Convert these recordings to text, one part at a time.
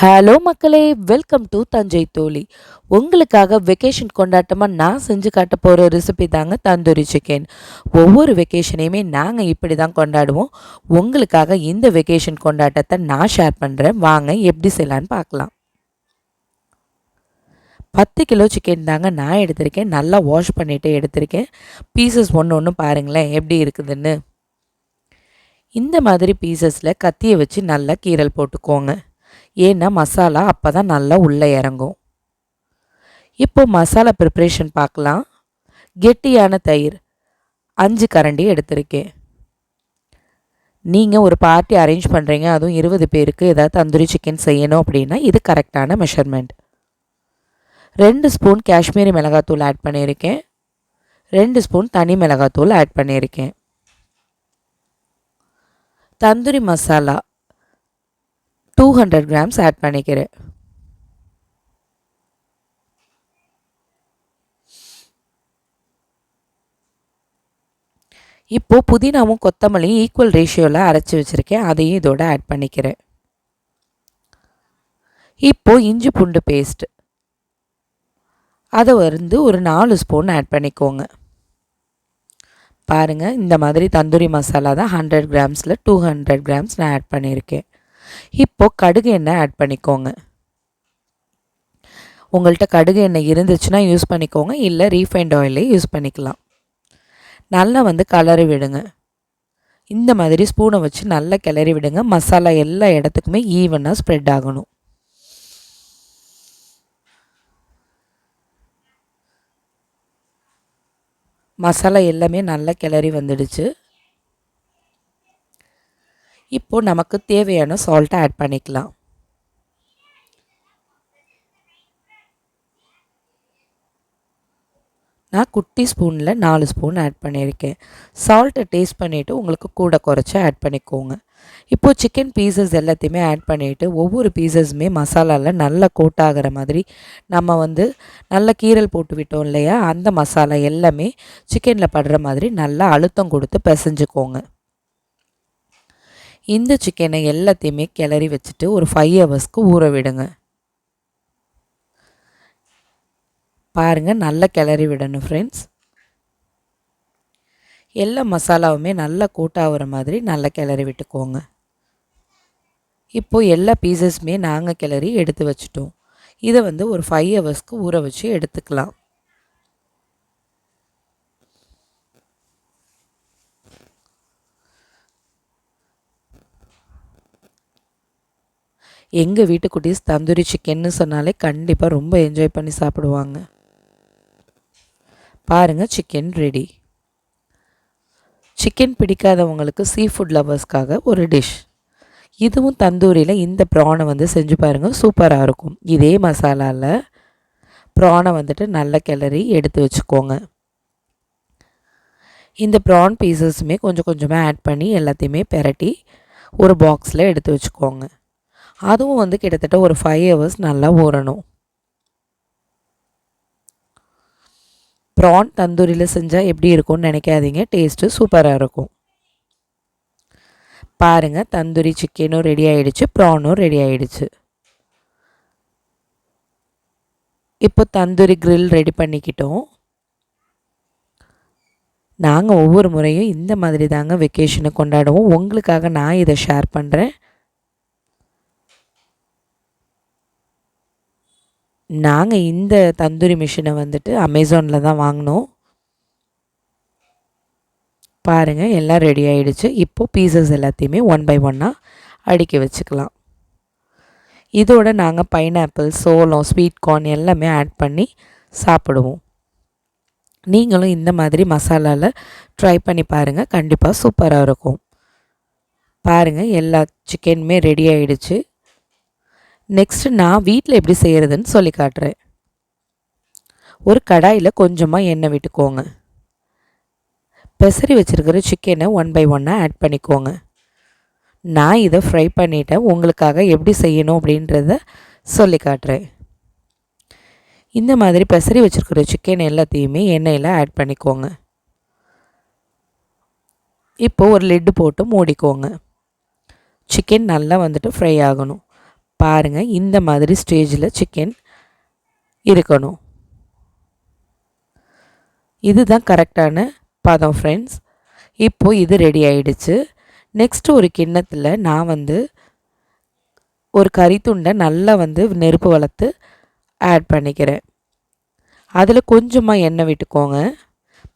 Hello மக்களே welcome to Thanjai தோழி. உங்களுக்காக வெக்கேஷன் கொண்டாட்டமாக நான் செஞ்சு காட்ட போகிற ரெசிபி தாங்க தந்தூரி சிக்கன் ஒவ்வொரு வெக்கேஷனையுமே நாங்கள் இப்படி தான் கொண்டாடுவோம். உங்களுக்காக இந்த வெக்கேஷன் கொண்டாட்டத்தை நான் ஷேர் பண்ணுறேன் வாங்க எப்படி செய்யலான்னு பார்க்கலாம். பத்து கிலோ சிக்கன் தாங்க நான் எடுத்திருக்கேன். நல்லா வாஷ் பண்ணிவிட்டு எடுத்திருக்கேன். பீசஸ் ஒன்று ஒன்று பாருங்களேன் எப்படி இருக்குதுன்னு. இந்த மாதிரி பீசஸில் கத்தியை வச்சு நல்லா கீரல் போட்டுக்கோங்க. ஏன்னா மசாலா அப்போ தான் நல்லா உள்ளே இறங்கும். இப்போ மசாலா ப்ரிப்ரேஷன் பார்க்கலாம். கெட்டியான தயிர். அஞ்சு கரண்டி எடுத்திருக்கேன். நீங்கள் ஒரு பார்ட்டி அரேஞ்ச் பண்ணுறீங்க அதுவும் இருபது பேருக்கு ஏதாவது தந்தூரி சிக்கன் செய்யணும் அப்படின்னா இது கரெக்டான மெஷர்மெண்ட் ரெண்டு ஸ்பூன் காஷ்மீரி மிளகாத்தூள் ஆட் பண்ணியிருக்கேன். ரெண்டு ஸ்பூன் தனி மிளகாத்தூள் ஆட் பண்ணியிருக்கேன். Tandoori masala. Two hundred grams add பண்ணிக்கிறேன். இப்போது புதினாவும் கொத்தமல்லியும் ஈக்குவல் ரேஷியோவில் அரைச்சி வச்சுருக்கேன். அதையும் இதோட ஆட் பண்ணிக்கிறேன். இப்போது இஞ்சி பூண்டு பேஸ்ட் அதை வந்து ஒரு நாலு ஸ்பூன் ஆட் பண்ணிக்கோங்க. பாருங்கள் இந்த மாதிரி தந்தூரி மசாலா தான் ஹண்ட்ரட் கிராம்ஸில் டூ ஹண்ட்ரட் கிராம்ஸ் நான் ஆட் பண்ணியிருக்கேன். இப்போது கடுகு எண்ணெய் ஆட் பண்ணிக்கோங்க. உங்கள்கிட்ட கடுகு எண்ணெய் இருந்துச்சுன்னா யூஸ் பண்ணிக்கோங்க இல்லை ரீஃபைண்ட் ஆயிலே யூஸ் பண்ணிக்கலாம். நல்லா வந்து கலரி விடுங்க. இந்த மாதிரி ஸ்பூனை வச்சு நல்லா கிளறி விடுங்க. மசாலா எல்லா இடத்துக்குமே ஈவனாக ஸ்ப்ரெட் ஆகணும். மசாலா எல்லாமே நல்லா கிளறி வந்துடுச்சு. இப்போது நமக்கு தேவையான சால்ட்டை ஆட் பண்ணிக்கலாம். நான் குட்டி ஸ்பூனில் நாலு ஸ்பூன் ஆட் பண்ணியிருக்கேன். சால்ட்டை டேஸ்ட் பண்ணிவிட்டு உங்களுக்கு கூட குறைச்சி ஆட் பண்ணிக்கோங்க. இப்போது சிக்கன் பீசஸ் எல்லாத்தையுமே ஆட் பண்ணிவிட்டு ஒவ்வொரு பீசஸுமே மசாலாவில் நல்லா கோட் ஆகிற மாதிரி நம்ம வந்து நல்ல கீரல் போட்டு விட்டோம் இல்லையா? அந்த மசாலா எல்லாமே சிக்கனில் படுற மாதிரி நல்லா அழுத்தம் கொடுத்து பிசைஞ்சுக்கோங்க. இந்த சிக்கனை எல்லாத்தையுமே கிளறி வச்சுட்டு ஒரு ஃபைவ் ஹவர்ஸ்க்கு ஊற விடுங்க. பாருங்கள் நல்லா கிளறி விடணும் ஃப்ரெண்ட்ஸ் எல்லா மசாலாவுமே நல்லா கூட்டாகிற மாதிரி நல்லா கிளறி விட்டுக்கோங்க. இப்போது எல்லா பீசஸுமே நாங்கள் கிளறி எடுத்து வச்சுட்டோம். இதை வந்து ஒரு ஃபைவ் ஹவர்ஸ்க்கு ஊற வச்சு எடுத்துக்கலாம். எங்கள் வீட்டு குட்டீஸ் தந்தூரி சிக்கன்னு சொன்னாலே கண்டிப்பாக ரொம்ப என்ஜாய் பண்ணி சாப்பிடுவாங்க. பாருங்கள் சிக்கன் ரெடி சிக்கன் பிடிக்காதவங்களுக்கு சீ ஃபுட் லவர்ஸ்க்காக ஒரு டிஷ் இதுவும் தந்தூரியில் இந்த ப்ரானை வந்து செஞ்சு பாருங்கள் சூப்பராக இருக்கும். இதே மசாலாவில் ப்ரானை வந்துட்டு நல்ல கிளறி எடுத்து வச்சுக்கோங்க. இந்த ப்ரான் பீசஸுமே கொஞ்சம் கொஞ்சமாக ஆட் பண்ணி எல்லாத்தையுமே பெரட்டி ஒரு பாக்ஸில் எடுத்து வச்சுக்கோங்க. அதுவும் வந்து கிட்டத்தட்ட ஒரு ஃபைவ் ஹவர்ஸ் நல்லா ஊறணும். ப்ரான் தந்தூரியில் செஞ்சால் எப்படி இருக்கும்னு நினைக்காதீங்க. டேஸ்ட்டு சூப்பராக இருக்கும். பாருங்கள் தந்தூரி சிக்கனும் ரெடி ஆகிடுச்சு ப்ரானும் ரெடி ஆகிடுச்சு இப்போ தந்தூரி கிரில் ரெடி பண்ணிக்கிட்டோம். நாங்கள் ஒவ்வொரு முறையும் இந்த மாதிரி தாங்க வெக்கேஷனை கொண்டாடுவோம். உங்களுக்காக நான் இதை ஷேர் பண்ணுறேன் நாங்கள் இந்த தந்தூரி மிஷினை வந்துட்டு அமேசானில் தான் வாங்கினோம். பாருங்கள் எல்லாம் ரெடி ஆகிடுச்சு இப்போது பீசஸ் எல்லாத்தையுமே ஒன் பை ஒன்னாக அடுக்கி வச்சுக்கலாம். இதோட நாங்கள் பைனாப்பிள் சோளம் ஸ்வீட் கார்ன் எல்லாமே ஆட் பண்ணி சாப்பிடுவோம். நீங்களும் இந்த மாதிரி மசாலாவில் ட்ரை பண்ணி பாருங்கள் கண்டிப்பாக சூப்பராக இருக்கும். பாருங்கள் எல்லா சிக்கனுமே ரெடி ஆகிடுச்சு நெக்ஸ்ட்டு நான் வீட்டில் எப்படி செய்கிறதுன்னு சொல்லி காட்டுறேன். ஒரு கடாயில் கொஞ்சமாக எண்ணெய் விட்டுக்கோங்க. பெசரி வச்சுருக்கிற சிக்கனை ஒன் பை ஒன்னாக ஆட் பண்ணிக்கோங்க. நான் இதை ஃப்ரை பண்ணிவிட்டேன் உங்களுக்காக எப்படி செய்யணும் அப்படின்றத சொல்லி காட்டுறேன். இந்த மாதிரி பெசரி வச்சுருக்கிற சிக்கன் எல்லாத்தையுமே எண்ணெயில் ஆட் பண்ணிக்கோங்க. இப்போது ஒரு லிட்டு போட்டு மூடிக்கோங்க. சிக்கன் நல்லா வந்துட்டு ஃப்ரை ஆகணும். பாருங்கள் இந்த மாதிரி ஸ்டேஜில் சிக்கன் இருக்கணும். இதுதான் கரெக்டான பதம் ஃப்ரெண்ட்ஸ் இப்போது இது ரெடி ஆயிடுச்சு. நெக்ஸ்ட்டு ஒரு கிண்ணத்தில் நான் வந்து ஒரு கறித்துண்டை நல்லா வந்து நெருப்பு வளர்த்து ஆட் பண்ணிக்கிறேன். அதில் கொஞ்சமாக எண்ணெய் விட்டுக்கோங்க.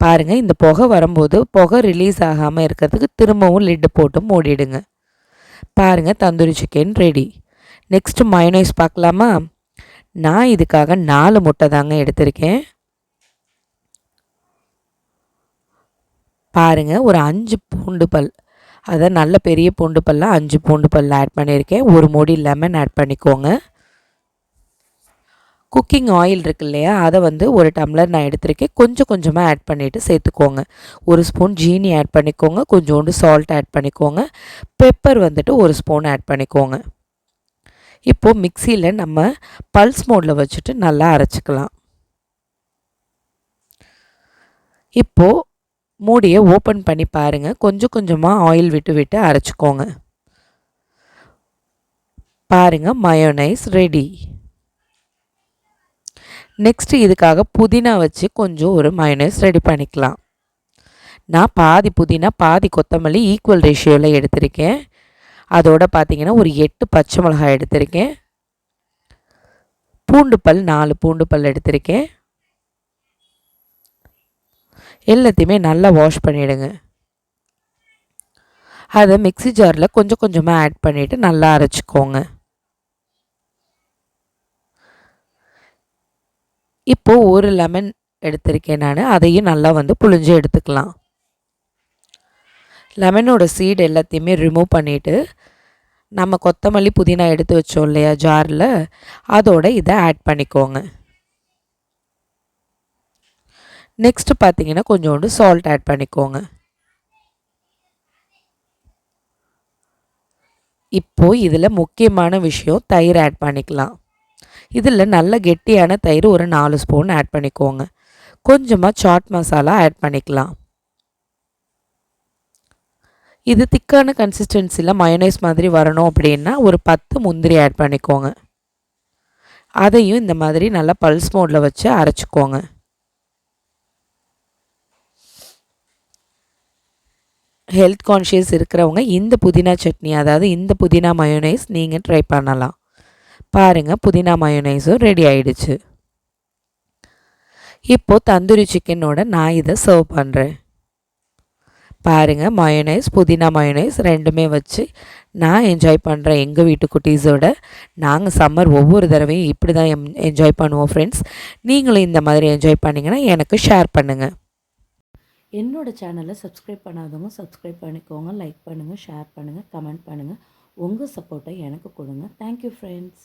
பாருங்கள் இந்த புகை வரும்போது புகை ரிலீஸ் ஆகாமல் இருக்கிறதுக்கு திரும்பவும் லிட்டு போட்டு மூடிடுங்க. பாருங்கள் tandoori chicken ready next mayonnaise பார்க்கலாமா? நான் இதுக்காக நாலு முட்டை தாங்க எடுத்திருக்கேன். பாருங்கள் ஒரு அஞ்சு பூண்டு பல். அதை நல்ல பெரிய பூண்டு பல்லாம் அஞ்சு பூண்டு பல் ஆட் பண்ணியிருக்கேன் ஒரு மூடி லெமன் ஆட் பண்ணிக்கோங்க. குக்கிங் ஆயில் இருக்கு இல்லையா? அதை வந்து ஒரு டம்ளர் நான் எடுத்திருக்கேன். கொஞ்சம் கொஞ்சமாக ஆட் பண்ணிவிட்டு சேர்த்துக்கோங்க. ஒரு ஸ்பூன் ஜீனி ஆட் பண்ணிக்கோங்க. கொஞ்சோண்டு சால்ட் ஆட் பண்ணிக்கோங்க. பெப்பர் வந்துட்டு ஒரு ஸ்பூன் ஆட் பண்ணிக்கோங்க. இப்போது மிக்சியில் நம்ம பல்ஸ் மோடில் வச்சுட்டு நல்லா அரைச்சிக்கலாம். இப்போது மூடியை ஓப்பன் பண்ணி பாருங்கள் கொஞ்சம் கொஞ்சமாக ஆயில் விட்டு விட்டு அரைச்சிக்கோங்க. பாருங்கள் மயோனைஸ் ரெடி நெக்ஸ்ட்டு இதுக்காக புதினா வச்சு கொஞ்சம் ஒரு மயோனைஸ் ரெடி பண்ணிக்கலாம். நான் பாதி புதினா பாதி கொத்தமல்லி ஈக்குவல் ரேஷியோவில் எடுத்திருக்கேன். அதோட பார்த்தீங்கன்னா ஒரு எட்டு பச்சை மிளகாய் எடுத்திருக்கேன். பூண்டு பல் நாலு பூண்டு பல் எடுத்திருக்கேன். எல்லாத்தையுமே நல்லா வாஷ் பண்ணிவிடுங்க அதை மிக்சி ஜாரில் கொஞ்சம் கொஞ்சமாக ஆட் பண்ணிவிட்டு நல்லா அரைச்சிக்கோங்க. இப்போது ஒரு லெமன் எடுத்திருக்கேன் நான். அதையும் நல்லா வந்து புழிஞ்சு எடுத்துக்கலாம். லெமனோட சீடு எல்லாத்தையுமே ரிமூவ் பண்ணிவிட்டு நம்ம கொத்தமல்லி புதினா எடுத்து வச்சோம் இல்லையா ஜாரில் அதோட இதை ஆட் பண்ணிக்கோங்க. நெக்ஸ்ட்டு பார்த்தீங்கன்னா கொஞ்சோண்டு சால்ட் ஆட் பண்ணிக்கோங்க. இப்போது இதில் முக்கியமான விஷயம் தயிர் ஆட் பண்ணிக்கலாம். இதில் நல்ல கெட்டியான தயிர் ஒரு நாலு ஸ்பூன் ஆட் பண்ணிக்கோங்க. கொஞ்சமாக சாட் மசாலா ஆட் பண்ணிக்கலாம். இது திக்கான கன்சிஸ்டன்சியில் மயோனைஸ் மாதிரி வரணும் அப்படின்னா ஒரு பத்து முந்திரி ஆட் பண்ணிக்கோங்க. அதையும் இந்த மாதிரி நல்லா பல்ஸ் மோடில் வச்சு அரைச்சிக்கோங்க. ஹெல்த் கான்ஷியஸ் இருக்கிறவங்க இந்த புதினா சட்னி அதாவது இந்த புதினா மயோனைஸ் நீங்கள் ட்ரை பண்ணலாம். பாருங்கள் புதினா மயோனைஸும் ரெடி ஆயிடுச்சு. இப்போது தந்தூரி சிக்கனோட நான் இதை சர்வ் பண்ணுறேன் பாருங்கள் மயோனைஸ் புதினா மயோனைஸ் ரெண்டுமே வச்சு நான் என்ஜாய் பண்ணுறேன் எங்கள் வீட்டு குட்டீஸோட. நாங்கள் சம்மர் ஒவ்வொரு தடவையும் இப்படி தான் எம் என்ஜாய் பண்ணுவோம் ஃப்ரெண்ட்ஸ் நீங்களும் இந்த மாதிரி என்ஜாய் பண்ணிங்கன்னா எனக்கு ஷேர் பண்ணுங்கள் என்னோடய சேனலை சப்ஸ்கிரைப் பண்ணாதவங்க சப்ஸ்கிரைப் பண்ணிக்கோங்க லைக் பண்ணுங்கள் ஷேர் பண்ணுங்கள் கமெண்ட் பண்ணுங்கள் உங்கள் சப்போர்ட்டை எனக்கு கொடுங்க. Thank you friends